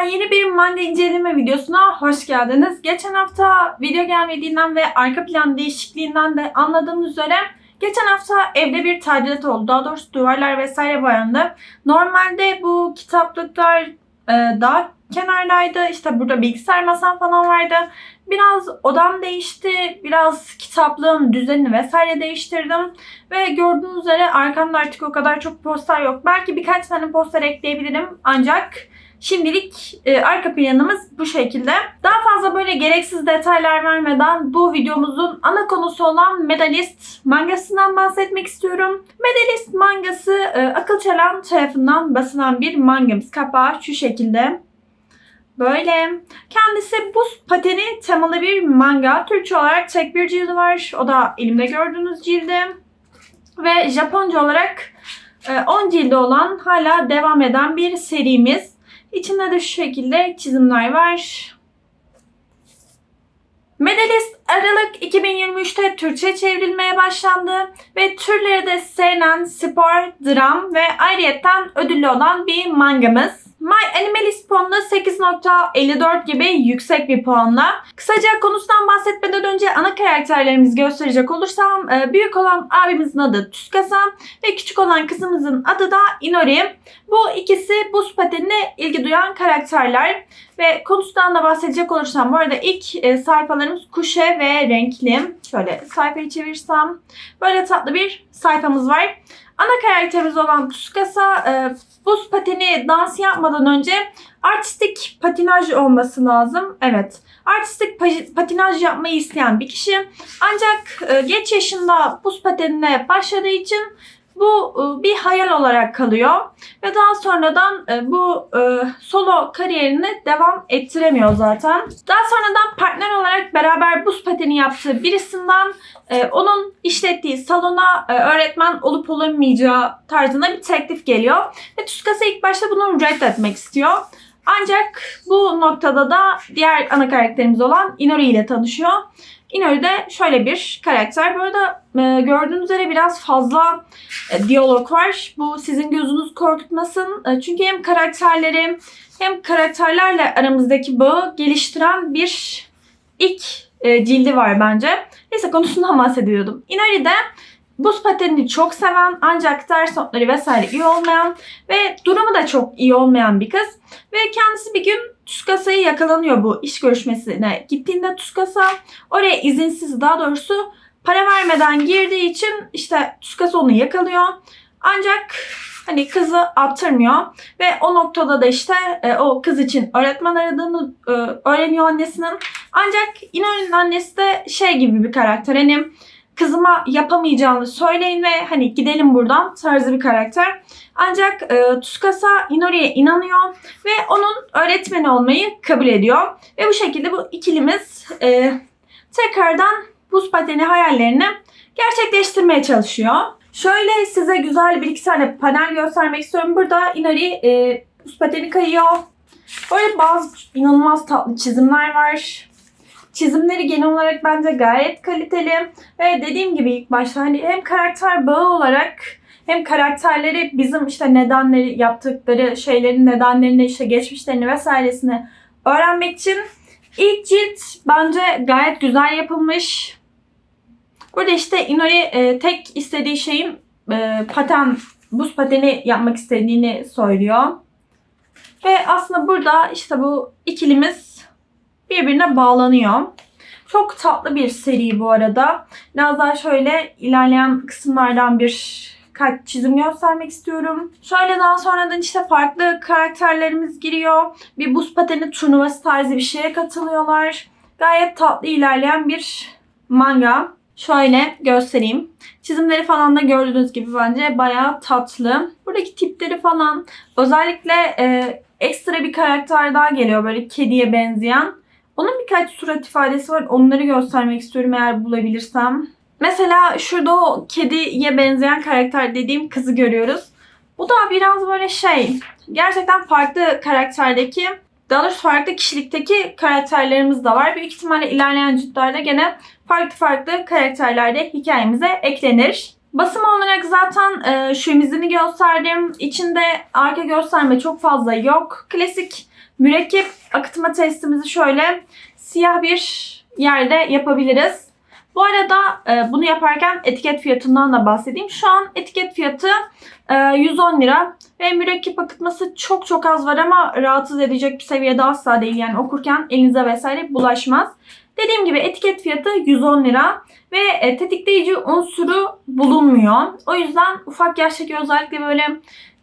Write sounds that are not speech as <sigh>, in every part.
Merhabalar, yeni bir manga inceleme videosuna hoş geldiniz. Geçen hafta video gelmediğinden ve arka plan değişikliğinden de anladığınız üzere geçen hafta evde bir tadilat oldu. Daha doğrusu duvarlar vesaire boyandı. Normalde bu kitaplıklar e, daha kenardaydı. İşte burada bilgisayar masam falan vardı. Biraz odam değişti. Biraz kitaplığın düzenini vesaire değiştirdim. Ve gördüğünüz üzere arkamda artık o kadar çok poster yok. Belki birkaç tane poster ekleyebilirim. Ancak Şimdilik e, arka planımız bu şekilde. Daha fazla böyle gereksiz detaylar vermeden bu videomuzun ana konusu olan Medalist mangasından bahsetmek istiyorum. Medalist mangası e, Akıl Çalan tarafından basılan bir mangamız. Kapağı şu şekilde. Böyle. Kendisi buz pateni temalı bir manga. Türkçe olarak tek bir cildi var. O da elimde gördüğünüz cildi. Ve Japonca olarak e, 10 cildi olan hala devam eden bir serimiz. İçinde de şu şekilde çizimler var. Medalist Aralık 2023'te Türkçe çevrilmeye başlandı ve türleri de seinen, spor, dram ve ayrıyetten ödüllü olan bir mangamız. My Animalist puanı 8.54 gibi yüksek bir puanla. Kısaca konusundan bahsetmeden önce ana karakterlerimizi gösterecek olursam e, büyük olan abimizin adı Tsukasa ve küçük olan kızımızın adı da Inori. Bu ikisi buz patenine ilgi duyan karakterler. Ve konusundan da bahsedecek olursam bu arada ilk e, sayfalarımız kuşe ve renkli. Şöyle sayfayı çevirsem böyle tatlı bir sayfamız var. Ana karakterimiz olan Tsukasa e, buz pateni dans yapmadan önce artistik patinaj olması lazım. Evet. Artistik pa- patinaj yapmayı isteyen bir kişi. Ancak e, geç yaşında buz patenine başladığı için bu e, bir hayal olarak kalıyor ve daha sonradan e, bu e, solo kariyerini devam ettiremiyor zaten. Daha sonradan partner olarak beraber buz pateni yaptığı birisinden onun işlettiği salona öğretmen olup olamayacağı tarzında bir teklif geliyor. Ve Tsukasa ilk başta bunu reddetmek istiyor. Ancak bu noktada da diğer ana karakterimiz olan Inori ile tanışıyor. Inori de şöyle bir karakter. Bu arada e, gördüğünüz üzere biraz fazla e, diyalog var. Bu sizin gözünüz korkutmasın. E, çünkü hem karakterleri hem karakterlerle aramızdaki bağı geliştiren bir ilk e, cildi var bence. Neyse konusundan <laughs> bahsediyordum. Inori de buz patenini çok seven ancak ders notları vesaire iyi olmayan ve durumu da çok iyi olmayan bir kız. Ve kendisi bir gün Tsukasa'yı yakalanıyor bu iş görüşmesine gittiğinde Tsukasa oraya izinsiz daha doğrusu para vermeden girdiği için işte Tsukasa onu yakalıyor. Ancak hani kızı attırmıyor ve o noktada da işte e, o kız için öğretmen aradığını e, öğreniyor annesinin. Ancak Inori'nin annesi de şey gibi bir karakter. Hani kızıma yapamayacağını söyleyin ve hani gidelim buradan tarzı bir karakter. Ancak e, Tsukasa Inori'ye inanıyor ve onun öğretmeni olmayı kabul ediyor. Ve bu şekilde bu ikilimiz e, tekrardan buz pateni hayallerini gerçekleştirmeye çalışıyor. Şöyle size güzel bir iki tane panel göstermek istiyorum. Burada Inori e, buz pateni kayıyor. Böyle bazı inanılmaz tatlı çizimler var. Çizimleri genel olarak bence gayet kaliteli. Ve dediğim gibi ilk başta hani hem karakter bağı olarak hem karakterleri bizim işte nedenleri yaptıkları şeylerin nedenlerini işte geçmişlerini vesairesini öğrenmek için ilk cilt bence gayet güzel yapılmış. Burada işte Inori e, tek istediği şeyin e, paten, buz pateni yapmak istediğini söylüyor. Ve aslında burada işte bu ikilimiz birbirine bağlanıyor. Çok tatlı bir seri bu arada. Biraz daha şöyle ilerleyen kısımlardan bir kaç çizim göstermek istiyorum. Şöyle daha sonradan işte farklı karakterlerimiz giriyor. Bir buz pateni turnuvası tarzı bir şeye katılıyorlar. Gayet tatlı ilerleyen bir manga. Şöyle göstereyim. Çizimleri falan da gördüğünüz gibi bence bayağı tatlı. Buradaki tipleri falan özellikle e, ekstra bir karakter daha geliyor böyle kediye benzeyen. Onun birkaç surat ifadesi var. Onları göstermek istiyorum eğer bulabilirsem. Mesela şurada o kediye benzeyen karakter dediğim kızı görüyoruz. Bu da biraz böyle şey. Gerçekten farklı karakterdeki daha doğrusu farklı kişilikteki karakterlerimiz de var. Büyük ihtimalle ilerleyen ciltlerde gene farklı farklı karakterlerde hikayemize eklenir. Basım olarak zaten e, şu imizini gösterdim. İçinde arka gösterme çok fazla yok. Klasik mürekkep akıtma testimizi şöyle siyah bir yerde yapabiliriz. Bu arada e, bunu yaparken etiket fiyatından da bahsedeyim. Şu an etiket fiyatı e, 110 lira ve mürekkep akıtması çok çok az var ama rahatsız edecek bir seviyede asla değil. Yani okurken elinize vesaire bulaşmaz. Dediğim gibi etiket fiyatı 110 lira ve e, tetikleyici unsuru bulunmuyor. O yüzden ufak yaştaki özellikle böyle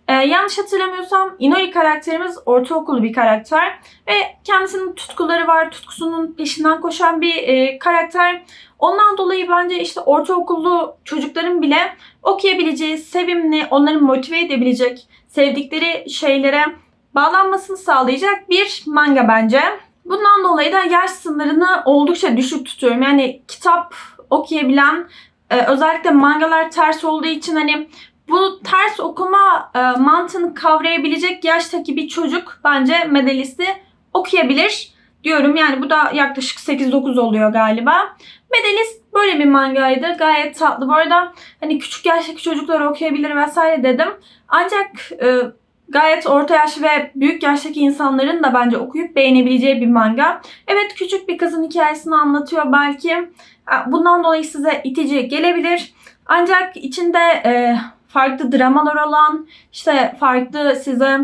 e, yanlış hatırlamıyorsam Inori karakterimiz ortaokulu bir karakter ve kendisinin tutkuları var. Tutkusunun peşinden koşan bir e, karakter. Ondan dolayı bence işte ortaokullu çocukların bile okuyabileceği, sevimli, onları motive edebilecek, sevdikleri şeylere bağlanmasını sağlayacak bir manga bence. Bundan dolayı da yaş sınırını oldukça düşük tutuyorum. Yani kitap okuyabilen, e, özellikle mangalar ters olduğu için hani bu ters okuma e, mantığını kavrayabilecek yaştaki bir çocuk bence Medalist'i okuyabilir diyorum. Yani bu da yaklaşık 8-9 oluyor galiba. Medalist böyle bir mangaydı. Gayet tatlı. Bu arada hani küçük yaştaki çocuklar okuyabilir vesaire dedim. Ancak e, gayet orta yaş ve büyük yaştaki insanların da bence okuyup beğenebileceği bir manga. Evet küçük bir kızın hikayesini anlatıyor belki. Bundan dolayı size itici gelebilir. Ancak içinde e, farklı dramalar olan, işte farklı size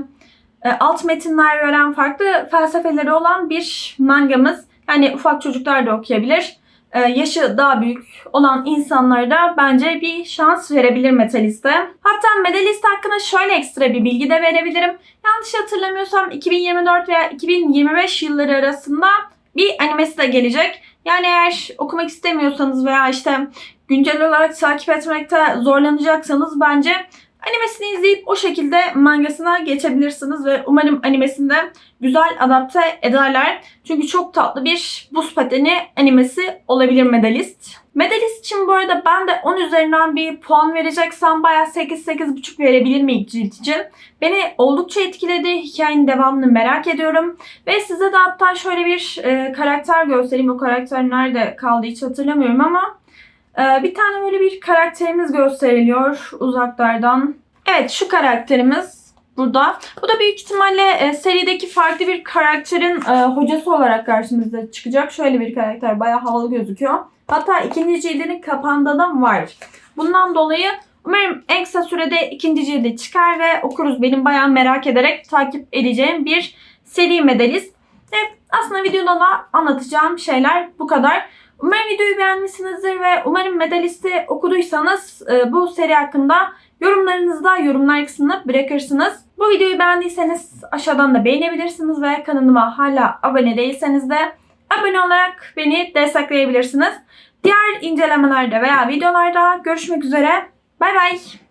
e, alt metinler veren, farklı felsefeleri olan bir mangamız. Yani ufak çocuklar da okuyabilir. E, yaşı daha büyük olan insanlara da bence bir şans verebilir Metalist'e. Hatta Medalist hakkında şöyle ekstra bir bilgi de verebilirim. Yanlış hatırlamıyorsam 2024 veya 2025 yılları arasında bir animesi de gelecek. Yani eğer okumak istemiyorsanız veya işte güncel olarak takip etmekte zorlanacaksanız bence animesini izleyip o şekilde mangasına geçebilirsiniz ve umarım animesinde güzel adapte ederler. Çünkü çok tatlı bir buz pateni animesi olabilir Medalist. Medalist için bu arada ben de 10 üzerinden bir puan vereceksem bayağı 8-8,5 verebilir miyim cilt için? Beni oldukça etkiledi. Hikayenin devamını merak ediyorum. Ve size de hatta şöyle bir e, karakter göstereyim. O karakter nerede kaldı hiç hatırlamıyorum ama e, bir tane böyle bir karakterimiz gösteriliyor uzaklardan. Evet şu karakterimiz burada. Bu da büyük ihtimalle e, serideki farklı bir karakterin e, hocası olarak karşımıza çıkacak. Şöyle bir karakter bayağı havalı gözüküyor. Hatta ikinci cildinin kapağında da var. Bundan dolayı umarım en kısa sürede ikinci cildi çıkar ve okuruz. Benim bayağı merak ederek takip edeceğim bir seri medalist. Ve aslında videoda da anlatacağım şeyler bu kadar. Umarım videoyu beğenmişsinizdir ve umarım medalisti okuduysanız e, bu seri hakkında yorumlarınızı da yorumlar kısmına bırakırsınız. Bu videoyu beğendiyseniz aşağıdan da beğenebilirsiniz ve kanalıma hala abone değilseniz de abone olarak beni destekleyebilirsiniz. Diğer incelemelerde veya videolarda görüşmek üzere. Bay bay.